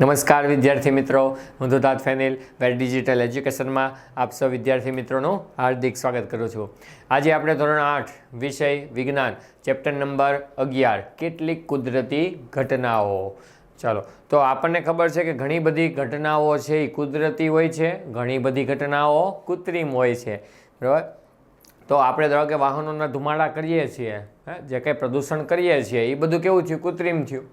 નમસ્કાર વિદ્યાર્થી મિત્રો. હું ધુતાત ફેનિલ વેર ડિજિટલ એજ્યુકેશનમાં આપ સૌ વિદ્યાર્થી મિત્રોનું હાર્દિક સ્વાગત કરું છું. આજે આપણે ધોરણ આઠ, વિષય વિજ્ઞાન, ચેપ્ટર નંબર અગિયાર, કેટલીક કુદરતી ઘટનાઓ. ચાલો, તો આપણને ખબર છે કે ઘણી બધી ઘટનાઓ છે એ કુદરતી હોય છે, ઘણી બધી ઘટનાઓ કૃત્રિમ હોય છે. બરાબર? તો આપણે ધારો કે વાહનોના ધુમાડા કરીએ છીએ જે કંઈ પ્રદૂષણ કરીએ છીએ, એ બધું કેવું થયું? કૃત્રિમ થયું.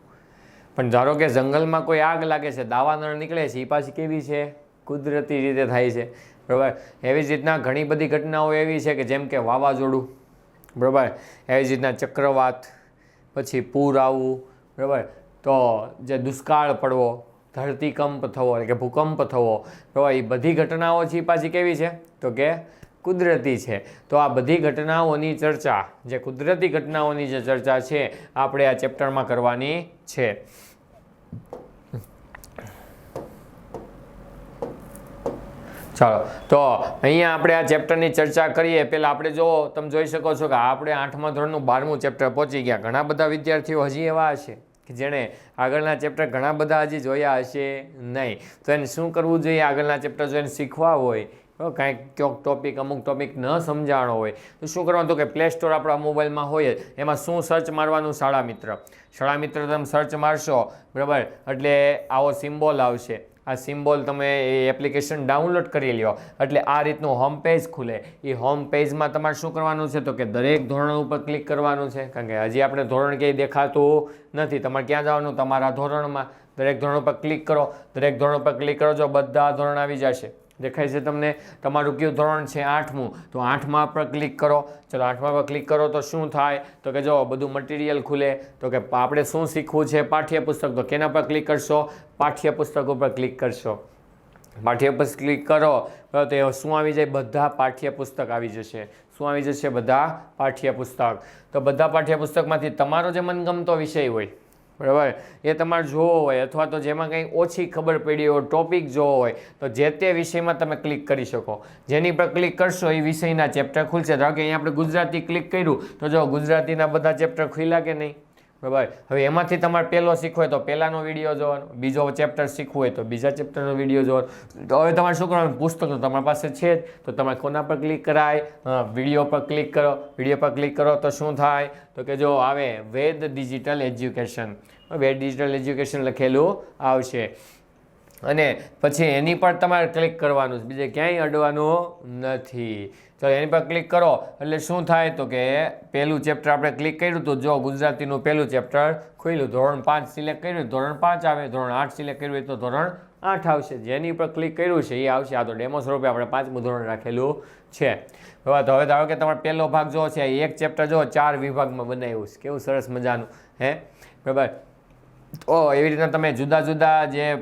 પણ ધારો કે જંગલમાં કોઈ આગ લાગે છે, દાવાનળ નીકળે છે એ પાછી કેવી છે? કુદરતી રીતે થાય છે. બરાબર? એવી જ રીતના ઘણી બધી ઘટનાઓ એવી છે કે જેમ કે વાવાઝોડું. બરાબર? એવી જ રીતના ચક્રવાત, પછી પૂર આવવું બરાબર? તો જે દુષ્કાળ પડવો, ધરતીકંપ થવો એટલે કે ભૂકંપ થવો, બરાબર? એ બધી ઘટનાઓ છે પાછી કેવી છે? તો કે કુદરતી છે. તો આ બધી ઘટનાઓની ચર્ચા, જે કુદરતી ઘટનાઓની જે ચર્ચા છે, આપણે આ ચેપ્ટરમાં કરવાની છે. ચાલો, તો અહીંયા આપણે આ ચેપ્ટરની ચર્ચા કરીએ. પહેલાં આપણે જો, તમે જોઈ શકો છો કે આપણે આઠમા ધોરણનું બારમું ચેપ્ટર પહોંચી ગયા. ઘણા બધા વિદ્યાર્થીઓ હજી એવા હશે કે જેણે આગળના ચેપ્ટર ઘણા બધા હજી જોયા હશે નહીં. તો એને શું કરવું જોઈએ? આગળના ચેપ્ટર જો એને શીખવા હોય કાંઈક ક્યોંક ટોપિક અમુક ટોપિક ન સમજાણો હોય. તો શું કરવાનું? તો કે પ્લે સ્ટોર આપણા મોબાઈલમાં હોય એમાં શું સર્ચ મારવાનું? શાળા મિત્ર. શાળા મિત્ર તમે સર્ચ મારશો, બરાબર? એટલે આવો સિમ્બોલ આવશે. આ સિમ્બોલ તમે એ એપ્લિકેશન ડાઉનલોડ કરી લ્યો. એટલે આ રીતનું હોમ પેજ ખુલે. એ હોમ પેજમાં તમારે શું કરવાનું છે? તો કે દરેક ધોરણ ઉપર ક્લિક કરવાનું છે. કારણ કે હજી આપણે ધોરણ ક્યાંય દેખાતું નથી. તમારે ક્યાં જવાનું? તમારા ધોરણમાં. દરેક ધોરણ ઉપર ક્લિક કરો. દરેક ધોરણ ઉપર ક્લિક કરો જો બધા ધોરણ આવી જશે. દેખાય છે તમને તમારું કયું ધોરણ છે આઠમું? તો આઠમા પર ક્લિક કરો. ચલો આઠમા પર ક્લિક કરો તો શું થાય? તો કે જો બધું મટીરિયલ ખુલે, તો કે આપણે શું શીખવું છે પાઠ્યપુસ્તક? તો કેના પર ક્લિક કરશો? પાઠ્યપુસ્તક ઉપર ક્લિક કરશો. પાઠ્યપુસ્તક ક્લિક કરો તો શું આવી જાય? બધા પાઠ્યપુસ્તક આવી જશે. શું આવી જશે? બધા પાઠ્યપુસ્તક. તો બધા પાઠ્યપુસ્તકમાંથી તમારો જે મનગમતો વિષય હોય બરાબર? એ તમારે જોવો હોય અથવા તો જેમાં કંઈ ઓછી ખબર પડી હોય ટોપિક જોવો હોય, તો જે તે વિષયમાં તમે ક્લિક કરી શકો. જેની પર ક્લિક કરશો એ વિષયના ચેપ્ટર ખુલશે. ધારો કે અહીંયા આપણે ગુજરાતી ક્લિક કર્યું, તો જો ગુજરાતીના બધા ચેપ્ટર ખુલ્યા કે નહીં? બરાબર. હવે એમાંથી તમારે પહેલો શીખવો હોય તો પહેલાંનો વીડિયો જોવાનો, બીજો ચેપ્ટર શીખવું હોય તો બીજા ચેપ્ટરનો વીડિયો જોવાનો. તો હવે તમારે શું કરવાનું? પુસ્તક તો તમારી પાસે છે જ. તો તમારે કોના પર ક્લિક કરાય? વીડિયો પર ક્લિક કરો. વીડિયો પર ક્લિક કરો તો શું થાય? તો કે જો આવે, Ved digital education Ved digital education લખેલું આવશે. અને પછી એની પર તમારે ક્લિક કરવાનું બીજે ક્યાંય અડવાનું નથી. તો એની પર ક્લિક કરો. એટલે શું થાય તો કે પહેલું ચેપ્ટર આપણે ક્લિક કર્યું તો જો ગુજરાતીનું પહેલું ચેપ્ટર ખુલ્યું, ધોરણ પાંચ સિલેક્ટ કર્યું ધોરણ પાંચ આવે, ધોરણ આઠ સિલેક્ટ કર્યું તો ધોરણ આઠ આવશે. જેની પર ક્લિક કર્યું છે, એ આવશે. આ તો ડેમો સ્વરૂપે આપણે પાંચમું ધોરણ રાખેલું છે. બરાબર તો હવે ધારો કે તમારો પહેલો ભાગ જો છે, એક ચેપ્ટર જો, ચાર વિભાગમાં બનાવ્યું છે. કેવું સરસ મજાનું, હે? બરાબર. તો એવી રીતના તમે જુદા જુદા જે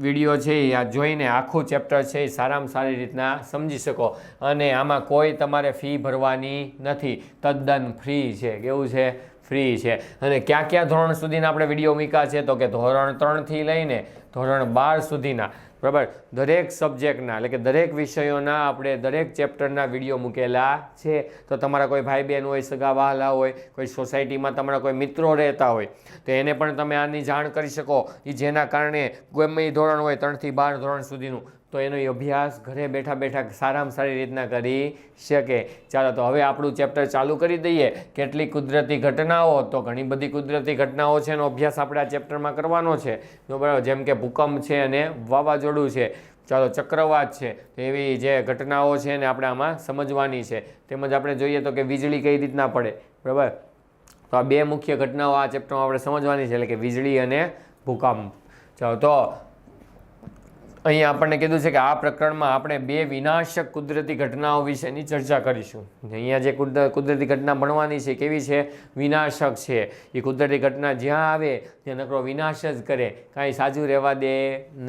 વીડિયો છે એ આ જોઈને આખું ચેપ્ટર છે એ સારામાં સારી રીતના સમજી શકો. અને આમાં કોઈ તમારે ફી ભરવાની નથી. તદ્દન ફ્રી છે. કેવું છે? ફ્રી છે. અને ક્યાં ક્યાં ધોરણ સુધીના આપણે વીડિયો મૂક્યા છે? તો કે ધોરણ ત્રણથી લઈને ધોરણ બાર સુધીના. બરાબર? દરેક સબ્જેક્ટના, એટલે કે દરેક વિષયોના આપણે દરેક ચેપ્ટરના વીડિયો મૂકેલા છે. તો તમારા કોઈ ભાઈ બહેન હોય સગા વહાલા હોય, કોઈ સોસાયટીમાં તમારા કોઈ મિત્રો રહેતા હોય, તો એને પણ તમે આની જાણ કરી શકો. એ જેના કારણે ગમે ધોરણ હોય ત્રણથી બાર ધોરણ સુધીનું. તો એનો અભ્યાસ ઘરે બેઠા બેઠા સારામાં સારી રીતના કરી શકે. ચાલો, તો હવે આપણું ચેપ્ટર ચાલુ કરી દઈએ. કેટલીક કુદરતી ઘટનાઓ? તો ઘણી બધી કુદરતી ઘટનાઓ છે એનો અભ્યાસ આપણે આ ચેપ્ટરમાં કરવાનો છે. બરાબર, જેમ કે ભૂકંપ છે અને વાવાઝોડું છે. ચાલો, ચક્રવાત છે. તો એવી જે ઘટનાઓ છે એને આપણે આમાં સમજવાની છે. તેમજ આપણે જોઈએ તો કે વીજળી કઈ રીતના પડે? બરાબર? તો આ બે મુખ્ય ઘટનાઓ આ ચેપ્ટરમાં આપણે સમજવાની છે, એટલે કે વીજળી અને ભૂકંપ. ચાલો, તો અહીંયા આપણને કીધું છે કે આ પ્રકરણમાં આપણે બે વિનાશક કુદરતી ઘટનાઓ વિશેની ચર્ચા કરીશું. અહીંયા જે કુદરતી ઘટના ભણવાની છે, કેવી છે? વિનાશક છે. એ કુદરતી ઘટના જ્યાં આવે, ત્યાં નકરો વિનાશ જ કરે. કાંઈ સાજું રહેવા દે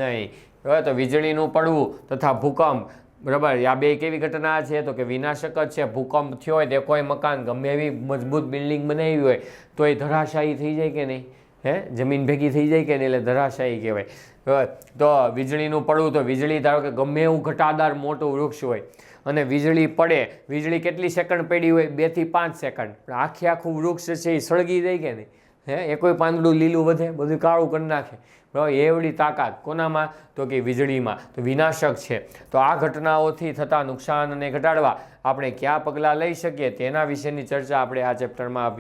નહીં. બરાબર તો વીજળીનું પડવું તથા ભૂકંપ. બરાબર? આ બે કેવી ઘટના છે? તો કે વિનાશક જ છે. ભૂકંપ થયો હોય તે કોઈ મકાન ગમે એવી મજબૂત બિલ્ડિંગ બનાવી હોય, તો એ ધરાશાયી થઈ જાય કે નહીં? હે? જમીન ભેગી થઈ જાય કે નહીં? એટલે ધરાશાયી કહેવાય. તો વીજળીનું પડવું તો વીજળી ધારો કે ગમે એવું ઘટાદાર મોટું વૃક્ષ હોય અને વીજળી પડે, વીજળી કેટલી સેકન્ડ પડી હોય? બેથી પાંચ સેકન્ડ. પણ આખે આખું વૃક્ષ છે એ સળગી જાય કે નહીં? હે? એ કોઈ પાંદડું લીલું વધે, બધું કાળું કરી નાખે. બરાબર એવડી તાકાત કોનામાં? તો કે વીજળીમાં. તો વિનાશક છે. તો આ ઘટનાઓથી થતા નુકસાનને ઘટાડવા આપણે કયા પગલાં લઈ શકીએ તેના વિશેની ચર્ચા આપણે આ ચેપ્ટરમાં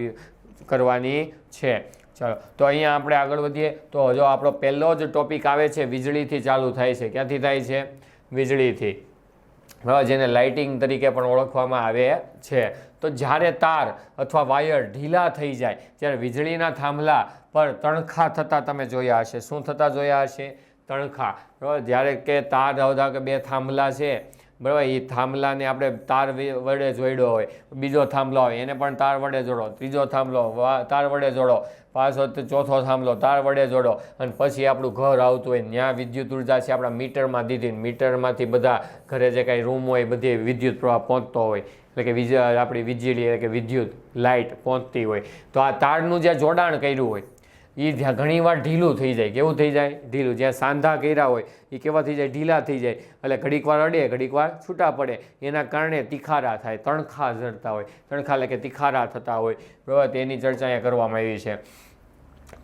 કરવાની છે. ચાલો, તો અહીંયા આપણે આગળ વધીએ. તો જો આપણો પહેલો જ ટોપિક આવે છે, વીજળીથી ચાલુ થાય છે. ક્યાંથી થાય છે? વીજળીથી. બરાબર જેને લાઇટિંગ તરીકે પણ ઓળખવામાં આવે છે. તો જ્યારે તાર અથવા વાયર ઢીલા થઈ જાય, ત્યારે વીજળીના થાંભલા પર તણખા થતા તમે જોયા હશે. શું થતા જોયા હશે? તણખા. બરાબર જ્યારે કે તાર આવતા કે બે થાંભલા છે, બરાબર એ થાંભલાને આપણે તાર વડે જોડ્યો હોય. બીજો થાંભલો હોય એને પણ તાર વડે જોડો. ત્રીજો થાંભલો તાર વડે જોડો. પાછો ચોથો થાંભલો તાર વડે જોડો. અને પછી આપણું ઘર આવતું હોય ત્યાં વિદ્યુત ઊર્જા છે આપણા મીટરમાં દીધી મીટરમાંથી બધા ઘરે જે કાંઈ રૂમ હોય બધી વિદ્યુત પ્રવાહ પહોંચતો હોય. એટલે કે વીજ, આપણી વીજળી એટલે કે વિદ્યુત લાઇટ પહોંચતી હોય. તો આ તારનું જે જોડાણ કર્યું હોય એ જ્યાં ઘણીવાર ઢીલું થઈ જાય. કેવું થઈ જાય? ઢીલું. જ્યાં સાંધા કર્યા હોય એ કેવા થઈ જાય? ઢીલા થઈ જાય. એટલે ઘડીક વાર અડે, ઘડીક વાર છૂટા પડે. એના કારણે તિખારા થાય, તણખા ઝરતા હોય. તણખા એટલે કે તિખારા થતા હોય. બરાબર? તેની ચર્ચા અહીંયા કરવામાં આવી છે.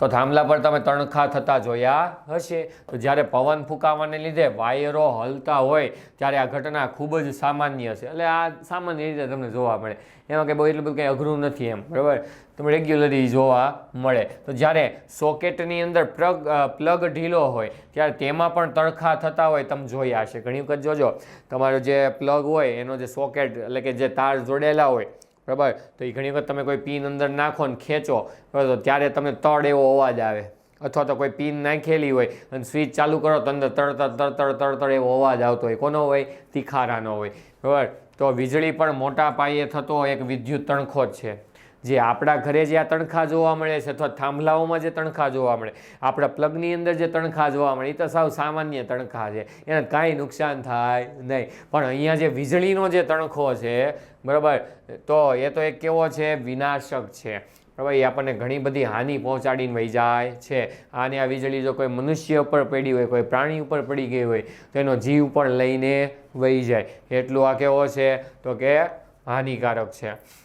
તો થાંભલા પર તમે તણખા થતા જોયા હશે. તો જ્યારે પવન ફૂંકાવાને લીધે વાયરો હલતા હોય, ત્યારે આ ઘટના ખૂબ જ સામાન્ય છે. એટલે આ સામાન્ય રીતે તમને જોવા મળે. એમાં કંઈ બહુ એટલું બધું કંઈ અઘરું નથી એમ, બરાબર? તમે રેગ્યુલરી જોવા મળે. તો જ્યારે સોકેટની અંદર પ્લગ પ્લગ ઢીલો હોય, ત્યારે તેમાં પણ તણખા થતા હોય, તમે જોયા હશે. ઘણી વખત જોજો, તમારો જે પ્લગ હોય, એનો જે સોકેટ, એટલે કે જે તાર જોડેલા હોય બરાબર? તો એ ઘણી વખત તમે કોઈ પિન અંદર નાખો ને ખેંચો, બરાબર ત્યારે તમને તડ એવો અવાજ આવે. અથવા તો કોઈ પિન નાખેલી હોય અને સ્વિચ ચાલુ કરો તો અંદર તડતડ તડતડ તડતડ એવો અવાજ આવતો હોય. કોનો હોય? તિખારાનો હોય. બરાબર? તો વીજળી પણ મોટા પાયે થતો એક વિદ્યુત તણખો જ છે. જે આપણા ઘરે જે આ તણખા જોવા મળે છે અથવા થાંભલાઓમાં જે તણખા જોવા મળે, આપણા પ્લગની અંદર જે તણખા જોવા મળે એ તો સાવ સામાન્ય તણખા છે. એને કાંઈ નુકસાન થાય નહીં. પણ અહીંયા જે વીજળીનો જે તણખો છે, બરાબર, તો એ તો એક કેવો છે? વિનાશક છે. બરાબર એ આપણને ઘણી બધી હાનિ પહોંચાડીને વહી જાય છે. આને આ વીજળી જો કોઈ મનુષ્ય ઉપર પડી હોય, કોઈ પ્રાણી ઉપર પડી ગઈ હોય, તો એનો જીવ પણ લઈને વહી જાય. એટલું આ કેવો છે? તો કે હાનિકારક છે.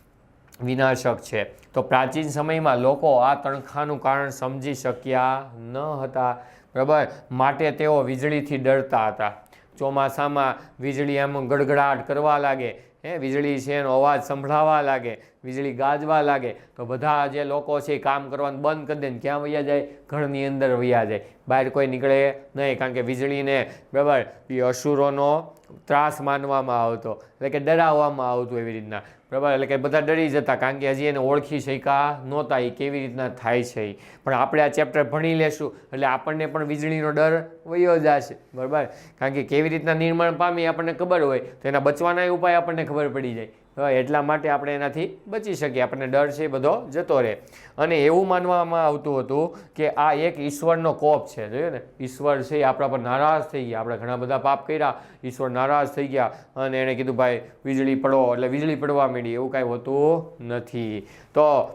વિનાશક છે. તો પ્રાચીન સમયમાં લોકો આ તણખાનું કારણ સમજી શક્યા ન હતા. બરાબર? માટે તેઓ વીજળીથી ડરતા હતા. ચોમાસામાં વીજળી એમ ગડગડાટ કરવા લાગે. હે, વીજળી છે એનો અવાજ સંભળાવા લાગે. વીજળી ગાજવા લાગે. તો બધા જે લોકો છે એ કામ કરવાનું બંધ કરી દે ક્યાં વયા જાય? ઘરની અંદર વયા જાય. બહાર કોઈ નીકળે નહીં, કારણ કે વીજળીને, બરાબર, એ અસુરોનો ત્રાસ માનવામાં આવતો. એટલે કે ડરાવવામાં આવતું એવી રીતના. બરાબર? એટલે કે બધા ડરી જતા કારણ કે હજી એને ઓળખી શક્યા નહોતા એ કેવી રીતના થાય છે. પણ આપણે આ ચેપ્ટર ભણી લેશું, એટલે આપણને પણ વીજળીનો ડર વયો જશે, બરાબર? કારણ કે કેવી રીતના નિર્માણ પામી આપણને ખબર હોય, તો એના બચવાના ઉપાય આપણને ખબર પડી જાય. એટલા માટે આપણે એનાથી બચી શકીએ. આપણને ડર છે, બધો જતો રહે. અને એવું માનવામાં આવતું હતું કે આ એક ઈશ્વરનો કોપ છે. જોયું ને? ઈશ્વર છે, આપણા પર નારાજ થઈ ગયા. આપણે ઘણા બધા પાપ કર્યા. ઈશ્વર નારાજ થઈ ગયા. અને એણે કીધું, ભાઈ, વીજળી પડો. એટલે વીજળી પડવા માંડી. એવું કાંઈ હોતું નથી. તો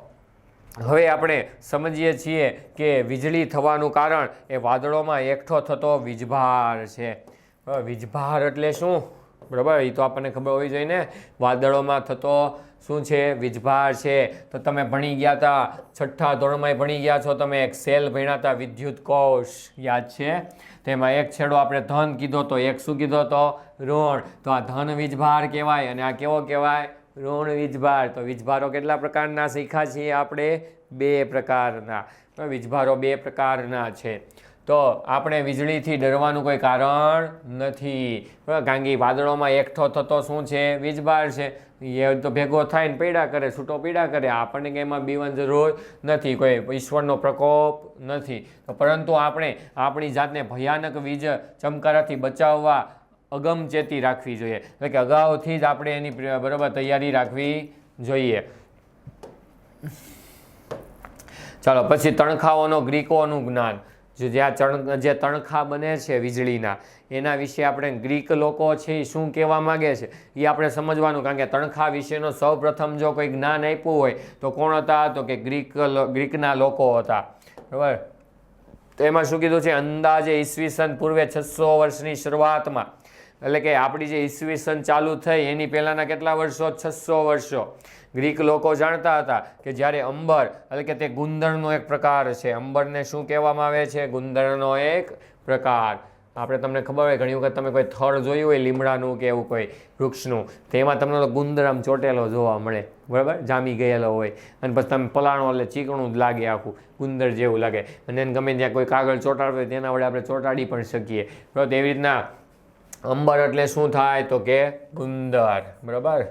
હવે આપણે સમજીએ છીએ કે વીજળી થવાનું કારણ એ વાદળોમાં એકઠો થતો વીજભાર છે. વીજભાર એટલે શું? બરાબર? એ તો આપણને ખબર હોવી જોઈએ ને વાદળોમાં થતો શું છે? વીજભાર છે. તો તમે ભણી ગયા હતા છઠ્ઠા ધોરણમાં ભણી ગયા છો, તમે એક સેલ ભણ્યા હતા વિદ્યુત કોષ, યાદ છે? તેમાં એક છેડો આપણે ધન કીધો તો એક શું કીધો તો? ઋણ. તો આ ધન વીજભાર કહેવાય અને આ કેવો કહેવાય? ઋણ વીજભાર. તો વીજભારો કેટલા પ્રકારના શીખ્યા છીએ આપણે? બે પ્રકારના. વીજભારો બે પ્રકારના છે. તો આપણે વીજળીથી ડરવાનું કોઈ કારણ નથી. કારણ કે વાદળોમાં એકઠો થતો શું છે? વીજભાર છે. એ તો ભેગો થાય ને પીડા કરે, છૂટો પીડા કરે. આપણને કંઈ એમાં બીવાની જરૂર નથી. કોઈ ઈશ્વરનો પ્રકોપ નથી. પરંતુ આપણે આપણી જાતને ભયાનક વીજ ચમકારાથી બચાવવા અગમચેતી રાખવી જોઈએ. એટલે કે અગાઉથી જ આપણે એની બરાબર તૈયારી રાખવી જોઈએ. ચાલો, પછી તણખાઓનો ગ્રીકોનું જ્ઞાન. જ્યાં ચણ જે તણખા બને છે વીજળીના, એના વિશે આપણે ગ્રીક લોકો છે એ શું કહેવા માગે છે? એ આપણે સમજવાનું, કારણ કે તણખા વિશેનો સૌ પ્રથમ જો કોઈ જ્ઞાન આપ્યું હોય, તો કોણ હતા? તો કે ગ્રીક ગ્રીકના લોકો હતા. બરાબર? તો એમાં શું કીધું છે? અંદાજે ઈસવીસન પૂર્વે છસો વર્ષની શરૂઆતમાં એટલે કે આપણી જે ઈસવીસન ચાલુ થઈ, એની પહેલાંના કેટલા વર્ષો? છસો વર્ષો. ગ્રીક લોકો જાણતા હતા કે જ્યારે અંબર, એટલે કે તે ગુંદરનો એક પ્રકાર છે. અંબરને શું કહેવામાં આવે છે? ગુંદરનો એક પ્રકાર. આપણે તમને ખબર હોય, ઘણી વખત તમે કોઈ થળ જોયું હોય, લીમડાનું કે એવું કોઈ વૃક્ષનું તેમાં તમને તો ગુંદર આમ ચોટેલો જોવા મળે. બરાબર? જામી ગયેલો હોય. અને પછી તમે પલાણો, એટલે ચીકણું જ લાગે આખું, ગુંદર જેવું લાગે. અને ગમે ત્યાં કોઈ કાગળ ચોંટાડવું હોય, તેના વડે આપણે ચોંટાડી પણ શકીએ. બરાબર? તેવી રીતના અંબર એટલે શું થાય તો કે ગુંદર, બરાબર?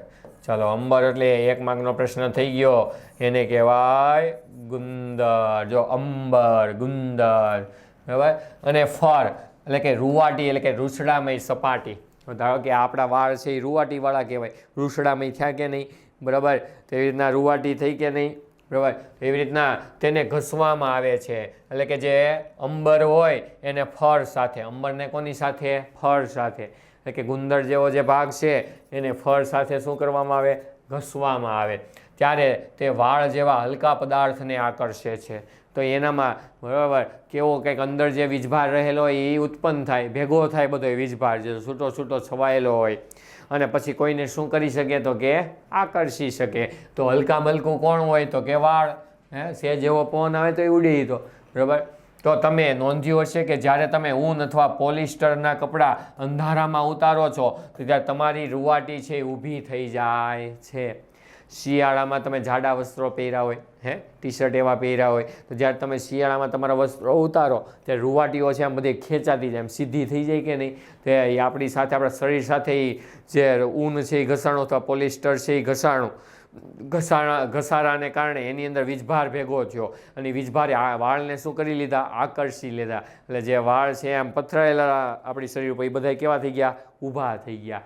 ચાલો, અંબર એટલે એક માર્કનો પ્રશ્ન થઈ ગયો. એને કહેવાય ગુંદર. જો અંબર, ગુંદર, બરાબર? અને ફર, એટલે કે રૂવાટી, એટલે કે રૂસડામય સપાટી. ધારો કે આપણા વાળ છે એ રૂવાટીવાળા કહેવાય. રૂસડામય થયા કે નહીં? બરાબર? તેવી રીતના રૂવાટી થઈ કે નહીં? બરાબર? એવી રીતના તેને ઘસવામાં આવે છે. એટલે કે જે અંબર હોય, એને ફળ સાથે. અંબરને કોની સાથે? ફળ સાથે. એટલે કે ગુંદર જેવો જે ભાગ છે, એને ફળ સાથે શું કરવામાં આવે? ઘસવામાં આવે. ત્યારે તે વાળ જેવા હલકા પદાર્થને આકર્ષે છે. તો એનામાં બરાબર કેવો કંઈક અંદર જે વીજભાર રહેલો હોય એ ઉત્પન્ન થાય, ભેગો થાય બધો એ વીજભાર જે છૂટો છૂટો છવાયેલો હોય. અને પછી કોઈને શું કરી શકે તો કે આકર્ષી શકે. તો હલકા મલકું કોણ હોય તો કે વાળ, હે, સે જેવો પવન આવે તો એ ઉડી તો બરાબર? તો તમે નોંધ્યું હશે કે જ્યારે તમે ઊન અથવા પોલિસ્ટરના કપડાં અંધારામાં ઉતારો છો, તો ત્યારે તમારી રૂવાટી છે એ ઊભી થઈ જાય છે. શિયાળામાં તમે જાડા વસ્ત્રો પહેર્યા હોય, હે? ટી શર્ટ એવા પહેર્યા હોય, તો જ્યારે તમે શિયાળામાં તમારા વસ્ત્રો ઉતારો, ત્યારે રૂવાટીઓ છે આમ બધી ખેંચાતી જાય, એમ સીધી થઈ જાય કે નહીં? તો એ આપણી સાથે, આપણા શરીર સાથે જે ઊન છે એ ઘસાણું અથવા પોલિસ્ટર છે એ ઘસાણું, ઘસાણા, ઘસારાને કારણે એની અંદર વીજભાર ભેગો થયો અને વીજભારે આ વાળને શું કરી લીધા? આકર્ષી લીધા. એટલે જે વાળ છે આમ પથરાયેલા આપણી શરીર ઉપર, એ બધા કેવા થઈ ગયા? ઊભા થઈ ગયા.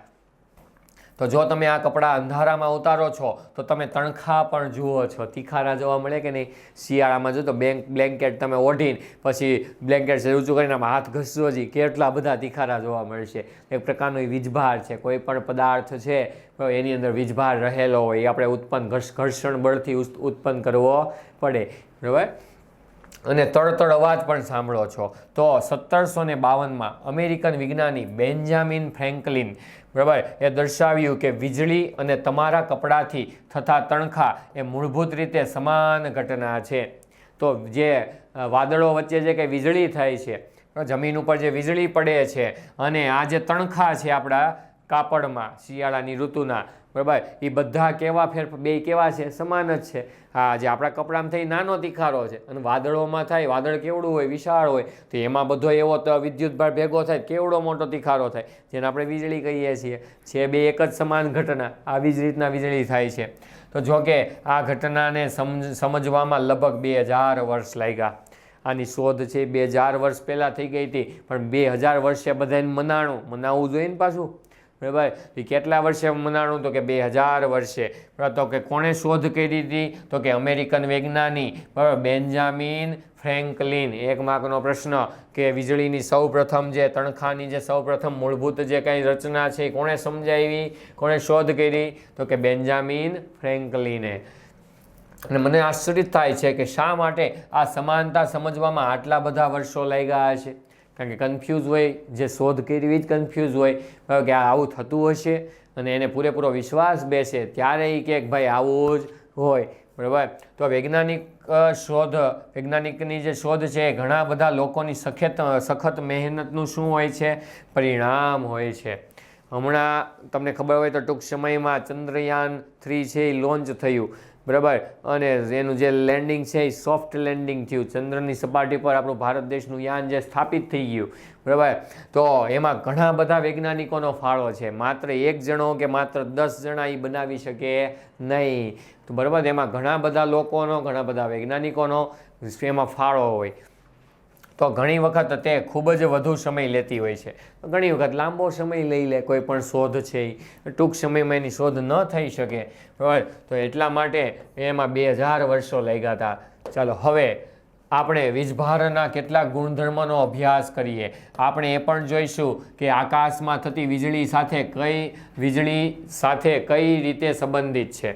તો જો તમે આ કપડાં અંધારામાં ઉતારો છો, તો તમે તણખા પણ જુઓ છો. તીખારા જોવા મળે કે નહીં? શિયાળામાં જો તો બેંક, બ્લેન્કેટ તમે ઓઢીને પછી બ્લેન્કેટ છે ઊંચું કરીને હાથ ઘસજો જી. કેટલા બધા તીખારા જોવા મળશે. એક પ્રકારનો વીજભાર છે. કોઈ પણ પદાર્થ છે એની અંદર વીજભાર રહેલો હોય, એ આપણે ઉત્પન્ન ઘર્ષ- ઘર્ષણ બળથી ઉત્પન્ન કરવો પડે. બરાબર? અને તળતળ અવાજ પણ સાંભળો છો. તો સત્તરસો ને બાવનમાં અમેરિકન વિજ્ઞાની બેન્જામિન ફ્રેન્કલિન, બરાબર, એ દર્શાવ્યું કે વીજળી અને તમારા કપડાથી થતા તણખા એ મૂળભૂત રીતે સમાન ઘટના છે. તો જે વાદળો વચ્ચે જે કંઈ વીજળી થાય છે, જમીન ઉપર જે વીજળી પડે છે અને આ જે તણખા છે આપણા કાપડમાં, શિયાળાની ઋતુના બરાબર? એ બધા કેવા ફેર, બે કેવા છે? સમાન જ છે. હા, જે આપણા કપડામાં થઈ નાનો તિખારો છે અને વાદળોમાં થાય, વાદળ કેવડું હોય, વિશાળ હોય, તો એમાં બધો એવો તો વિદ્યુતભાર ભેગો થાય, કેવડો મોટો તિખારો થાય, જેને આપણે વીજળી કહીએ છીએ. છે બે એક જ સમાન ઘટના, આવી જ રીતના વીજળી થાય છે. તો જો કે આ ઘટનાને સમજ, સમજવામાં લગભગ બે હજાર વર્ષ લાગ્યા. આની શોધ છે બે હજાર વર્ષ પહેલાં થઈ ગઈ હતી, પણ બે હજાર વર્ષે બધાને મનાણું, મનાવવું જોઈએ ને પાછું? બરાબર એ કેટલા વર્ષે મનાણું? તો કે બે હજાર વર્ષે. તો કે કોણે શોધ કરી હતી? તો કે અમેરિકન વૈજ્ઞાનિક. બરાબર બેન્જામિન ફ્રેન્કલિન. એક માર્કનો પ્રશ્ન કે વીજળીની સૌ પ્રથમ જે તણખાની જે સૌ પ્રથમ મૂળભૂત જે કંઈ રચના છે એ કોણે સમજાવી? કોણે શોધ કરી? તો કે બેન્જામિન ફ્રેન્કલિને. અને મને આશ્ચર્ય થાય છે કે શા માટે આ સમાનતા સમજવામાં આટલા બધા વર્ષો લઈ ગયા છે કારણ કે કન્ફ્યુઝ હોય, જે શોધ કરવી જ કન્ફ્યુઝ હોય. કે આવું થતું હશે અને એને પૂરેપૂરો વિશ્વાસ બેસે ત્યારે એ કે ભાઈ આવું જ હોય. બરાબર? તો વૈજ્ઞાનિક શોધ, વૈજ્ઞાનિકની જે શોધ છે ઘણા બધા લોકોની સખત સખત મહેનતનું શું હોય છે? પરિણામ હોય છે. હમણાં તમને ખબર હોય તો ટૂંક સમયમાં ચંદ્રયાન થ્રી છે એ લોન્ચ થયું. બરાબર? અને એનું જે લેન્ડિંગ છે એ સોફ્ટ લેન્ડિંગ થયું. ચંદ્રની સપાટી પર આપણું ભારત દેશનું યાન જે સ્થાપિત થઈ ગયું. બરાબર? તો એમાં ઘણા બધા વૈજ્ઞાનિકોનો ફાળો છે. માત્ર એક જણો કે માત્ર દસ જણા એ બનાવી શકે નહીં. તો બરાબર? એમાં ઘણા બધા લોકોનો, ઘણા બધા વૈજ્ઞાનિકોનો એમાં ફાળો હોય. તો ઘણી વખત તે ખૂબ જ વધુ સમય લેતી હોય છે. ઘણી વખત લાંબો સમય લઈ લે, કોઈ પણ શોધ છે એ ટૂંક સમયમાં એની શોધ ન થઈ શકે. બરાબર? તો એટલા માટે એમાં બે હજાર વર્ષો લાગ્યા હતા. ચાલો, હવે આપણે વીજભારના કેટલાક ગુણધર્મનો અભ્યાસ કરીએ. આપણે એ પણ જોઈશું કે આકાશમાં થતી વીજળી સાથે કઈ વીજળી સાથે કઈ રીતે સંબંધિત છે.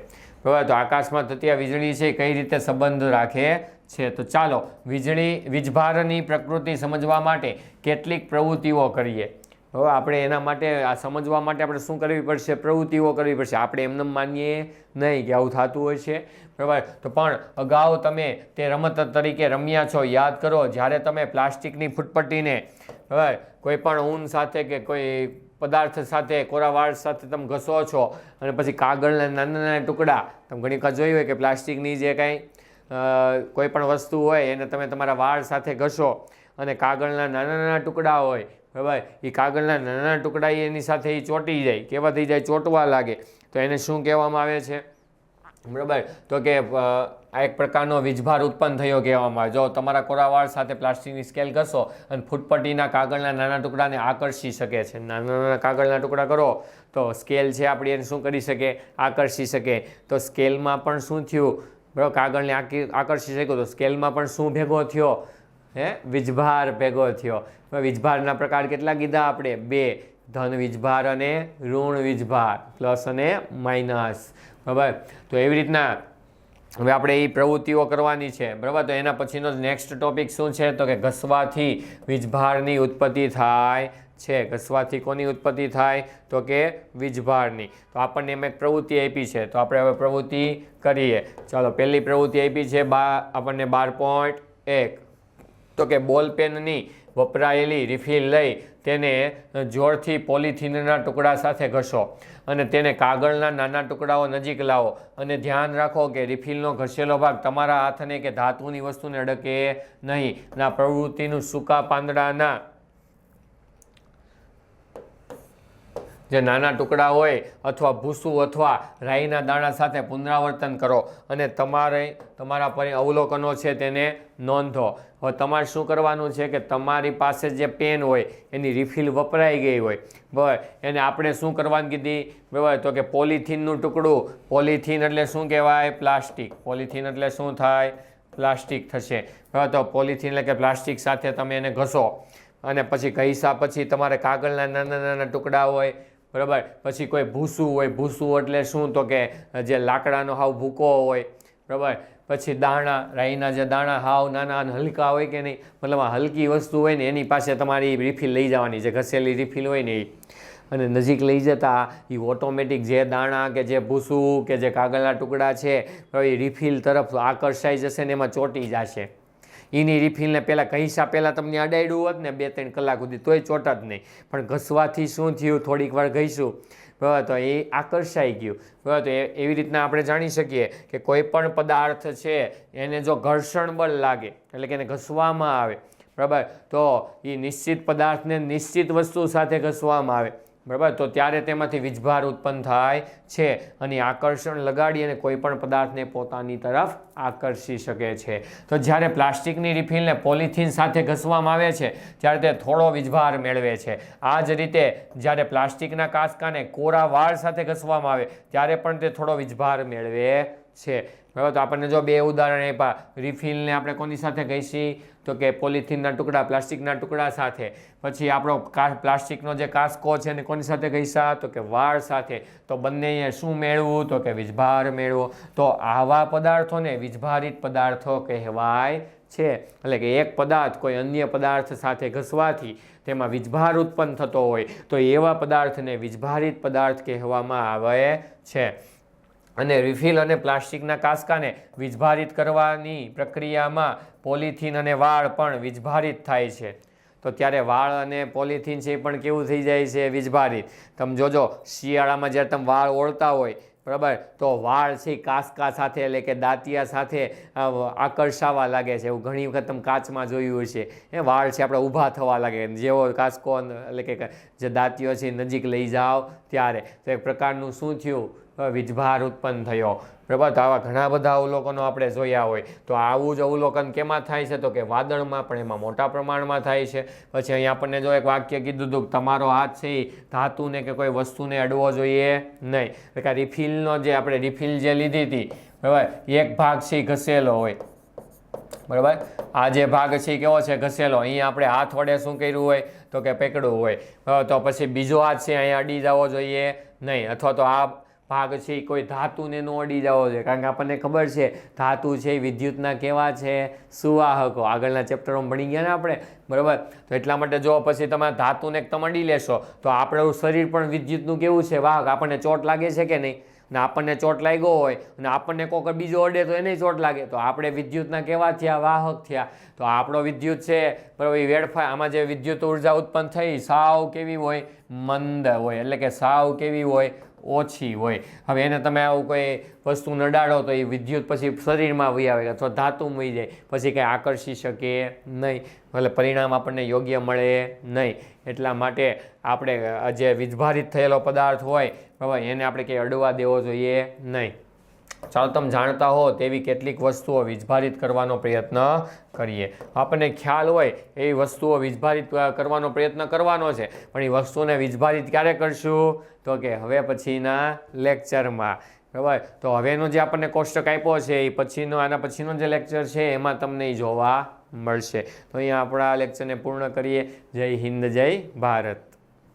બરાબર? તો આકાશમાં થતી આ વીજળી છે કઈ રીતે સંબંધ રાખે છે. તો ચાલો, વીજળી, વીજભારની પ્રકૃતિ સમજવા માટે કેટલીક પ્રવૃત્તિઓ કરીએ. હવે આપણે એના માટે, આ સમજવા માટે આપણે શું કરવી પડશે? પ્રવૃત્તિઓ કરવી પડશે. આપણે એમને માનીએ નહીં કે આવું થતું હોય છે. બરાબર? તો પણ અગાઉ તમે તે રમત તરીકે રમ્યા છો, યાદ કરો, જ્યારે તમે પ્લાસ્ટિકની ફૂટપટ્ટીને, બરાબર? કોઈ પણ ઊન સાથે કે કોઈ પદાર્થ સાથે, કોરા વાળ સાથે તમે ઘસો છો અને પછી કાગળના નાના નાના ટુકડા, તમે ઘણી વખત જોયું હોય કે પ્લાસ્ટિકની જે કાંઈ અ, કોઈ પણ વસ્તુ હોય એને તમે તમારા વાળ સાથે ઘસો અને કાગળના નાના નાના ટુકડા હોય બરાબર? એ કાગળના નાના નાના ટુકડા એની સાથે એ ચોંટી જાય. કેવા થઈ જાય? ચોંટવા લાગે. તો એને શું કહેવામાં આવે છે? બરાબર? તો કે આ એક પ્રકારનો વીજભાર ઉત્પન્ન થયો કહેવામાં આવે. જો તમારા કોરા વાળ સાથે પ્લાસ્ટિકની સ્કેલ ઘસો અને ફૂટપટ્ટીના કાગળના નાના ટુકડાને આકર્ષી શકે છે. નાના નાના કાગળના ટુકડા કરો તો સ્કેલ છે આપણી એને શું કરી શકે? આકર્ષી શકે. તો સ્કેલમાં પણ શું થયું? બરાબર? કાગળને આકી આકર્ષી શક્યો તો સ્કેલમાં પણ શું ભેગો થયો? હે? વીજભાર ભેગો થયો. વીજભારના પ્રકાર કેટલા કીધા આપણે? બે. ધન વીજભાર અને ઋણ વીજભાર, પ્લસ અને માઇનસ. બરાબર? તો એવી રીતના હવે આપણે એ પ્રવૃત્તિઓ કરવાની છે. બરાબર? તો એના પછીનો નેક્સ્ટ ટોપિક શું છે? તો કે ઘસવાથી વીજભારની ઉત્પત્તિ થાય છે, ઘસવાથી કોની ઉત્પત્તિ થાય? તો કે વીજભારની. તો આપણને એમ એક પ્રવૃત્તિ આપી છે. તો આપણે હવે પ્રવૃત્તિ કરીએ. ચાલો, પહેલી પ્રવૃત્તિ આપી છે બા, આપણને બાર પોઈન્ટ એક. તો કે બોલ પેનની વપરાયેલી રિફિલ લઈ તેને જોરથી પોલિથીનના ટુકડા સાથે ઘસો અને તેને કાગળના નાના ટુકડાઓ નજીક લાવો અને ધ્યાન રાખો કે રિફિલનો ઘસેલો ભાગ તમારા હાથને કે ધાતુની વસ્તુને અડકે નહીં. ના, પ્રવૃત્તિનું સૂકા પાંદડાના જે નાના ટુકડા હોય અથવા ભૂસું અથવા રાઈના દાણા સાથે પુનરાવર્તન કરો અને તમારે તમારા પરી અવલોકનો છે તેને નોંધો. હવે તમારે શું કરવાનું છે કે તમારી પાસે જે પેન હોય એની રિફિલ વપરાઈ ગઈ હોય. બરાબર એને આપણે શું કરવાનું કીધી? બરાબર, તો કે પોલિથીનનું ટુકડું, પોલિથીન એટલે શું કહેવાય? પ્લાસ્ટિક. પોલિથીન એટલે શું થાય? પ્લાસ્ટિક થશે. બરાબર, તો પોલિથીન એટલે કે પ્લાસ્ટિક સાથે તમે એને ઘસો. અને પછી ઘસા પછી તમારે કાગળના નાના નાના ટુકડા હોય બરાબર? પછી કોઈ ભૂસું હોય, ભૂસું એટલે શું? તો કે જે લાકડાનો હાવ ભૂકો હોય, બરાબર? પછી દાણા, રાઈના જે દાણા હાવ નાના હલકા હોય કે નહીં, મતલબ આ હલકી વસ્તુ હોય ને, એની પાસે તમારી રિફિલ લઈ જવાની જે ઘસેલી રિફિલ હોય ને એ. અને નજીક લઈ જતા એ ઓટોમેટિક જે દાણા કે જે ભૂસું કે જે કાગળના ટુકડા છે, એ રિફિલ તરફ આકર્ષાઈ જશે ને એમાં ચોંટી જશે. એની રિફિલને પહેલાં કહીશા પહેલાં તમને અડાડ્યું હોત ને બે ત્રણ કલાક સુધી તોય ચોટત નહીં. પણ ઘસવાથી શું થયું? થોડીક વાર ઘઈશું બરાબર, તો એ આકર્ષાઈ ગયું. બરાબર, તો એવી રીતના આપણે જાણી શકીએ કે કોઈ પણ પદાર્થ છે, એને જો ઘર્ષણ બળ લાગે, એટલે કે એને ઘસવામાં આવે. બરાબર, તો એ નિશ્ચિત પદાર્થને નિશ્ચિત વસ્તુ સાથે ઘસવામાં આવે. બરાબર? તો ત્યારે તેમાંથી વીજભાર ઉત્પન્ન થાય છે અને આકર્ષણ લગાડી અને કોઈપણ પદાર્થને પોતાની તરફ આકર્ષી શકે છે. તો જ્યારે પ્લાસ્ટિકની રિફિલને પોલિથીન સાથે ઘસવામાં આવે છે, ત્યારે તે થોડો વીજભાર મેળવે છે. આ જ રીતે જ્યારે પ્લાસ્ટિકના કાચકાને કોરા વાળ સાથે ઘસવામાં આવે, ત્યારે પણ તે થોડો વીજભાર મેળવે છે. બરાબર? તો આપણને જો બે ઉદાહરણ આપ્યા, રિફિલને આપણે કોની સાથે ઘસી તો કે પોલિથીનના ટુકડા, પ્લાસ્ટિકના ટુકડા સાથે. પછી આપણો પ્લાસ્ટિકનો જે કાસ્કો છે એને કોની સાથે ઘસ્યા તો કે વાળ સાથે. તો બંને શું મેળવું? તો કે વીજભાર મેળવો. તો આવા પદાર્થોને વીજભારિત પદાર્થો કહેવાય છે. એટલે કે એક પદાર્થ કોઈ અન્ય પદાર્થ સાથે ઘસવાથી તેમાં વીજભાર ઉત્પન્ન થતો હોય, તો એવા પદાર્થને વીજભારિત પદાર્થ કહેવામાં આવે છે. અને રિફિલ અને પ્લાસ્ટિકના કાસકાને વીજભારિત કરવાની પ્રક્રિયામાં પોલિથીન અને વાળ પણ વીજભારિત થાય છે. તો ત્યારે વાળ અને પોલિથીન છે એ પણ કેવું થઈ જાય છે? વીજભારિત. તમે જોજો, શિયાળામાં જ્યારે તમે વાળ ઓળતા હોય, બરાબર? તો વાળ છે કાસકા સાથે એટલે કે દાંતિયા સાથે આકર્ષાવા લાગે છે. એવું ઘણી વખત તમે કાચમાં જોયું હશે. એ વાળ છે આપણે ઊભા થવા લાગે. જેવો કાસકો એટલે કે જે દાંતિયો છે નજીક લઈ જાઓ ત્યારે. તો એક પ્રકારનું શું થયું? વીજભાર ઉત્પન્ન થયો. બરાબર આવા ઘણા બધા અવલોકનો આપણે જોયા હોય. તો આવું જ અવલોકન કેમાં થાય છે? તો કે વાદળમાં, પણ એમાં મોટા પ્રમાણમાં થાય છે. પછી અહીંયા આપણને જો એક વાક્ય કીધું હતું કે તમારો હાથ છે એ ધાતુને કે કોઈ વસ્તુને અડવો જોઈએ નહીં. કે રિફિલનો જે આપણે રિફિલ જે લીધી હતી, બરાબર? એક ભાગ છે ઘસેલો હોય. બરાબર? આ જે ભાગ છે કેવો છે? ઘસેલો. અહીંયા આપણે હાથ વડે શું કર્યું હોય? તો કે પકડવું હોય. તો પછી બીજો હાથ છે, અહીંયા અડી જવો જોઈએ નહીં. અથવા તો આ ભાગ છે, એ કોઈ ધાતુને ન અડી જવો જોઈએ. કારણ કે આપણને ખબર છે, ધાતુ છે વિદ્યુતના કેવા છે, સુવાહકો. આગળના ચેપ્ટરોમાં ભણી ગયા ને આપણે, બરાબર? તો એટલા માટે જો પછી તમે ધાતુને તમે અડી લેશો, તો આપણું શરીર પણ વિદ્યુતનું કેવું છે? વાહક આપણને ચોટ લાગે છે કે નહીં? ને આપણને ચોટ લાગ્યો હોય, અને આપણને કોક બીજો અડે તો એને ચોટ લાગે. તો આપણે વિદ્યુતના કેવા થયા? વાહક થયા. તો આપણો વિદ્યુત છે, બરાબર, એ વેડફાય આમાં જે વિદ્યુત ઊર્જા ઉત્પન્ન થઈ, સાવ કેવી હોય? મંદ હોય. એટલે કે સાવ કેવી હોય? ઓછી હોય. હવે એને તમે આવું કોઈ વસ્તુ નડાડો તો એ વિદ્યુત પછી શરીરમાં વહી આવે અથવા ધાતુ વહી જાય. પછી કંઈ આકર્ષી શકે નહીં. એટલે પરિણામ આપણને યોગ્ય મળે નહીં. એટલા માટે આપણે જે વીજભારિત થયેલો પદાર્થ હોય બરાબર એને આપણે કંઈ અડવા દેવો જોઈએ નહીં. ચાલો તમે જાણતા હો તેવી કેટલીક વસ્તુઓ વીજભારિત કરવાનો પ્રયત્ન કરીએ. આપણને ખ્યાલ હોય એવી વસ્તુઓ વીજભારિત કરવાનો પ્રયત્ન કરવાનો છે. પણ એ વસ્તુને વીજભારિત ક્યારે કરશું? તો કે હવે પછીના લેક્ચરમાં. બરાબર? તો હવેનો જે આપણને કોષ્ટક આપ્યો છે એ પછીનો, આના પછીનો જે લેક્ચર છે એમાં તમને એ જોવા મળશે. તો અહીંયા આપણા લેક્ચરને પૂર્ણ કરીએ. જય હિન્દ, જય ભારત.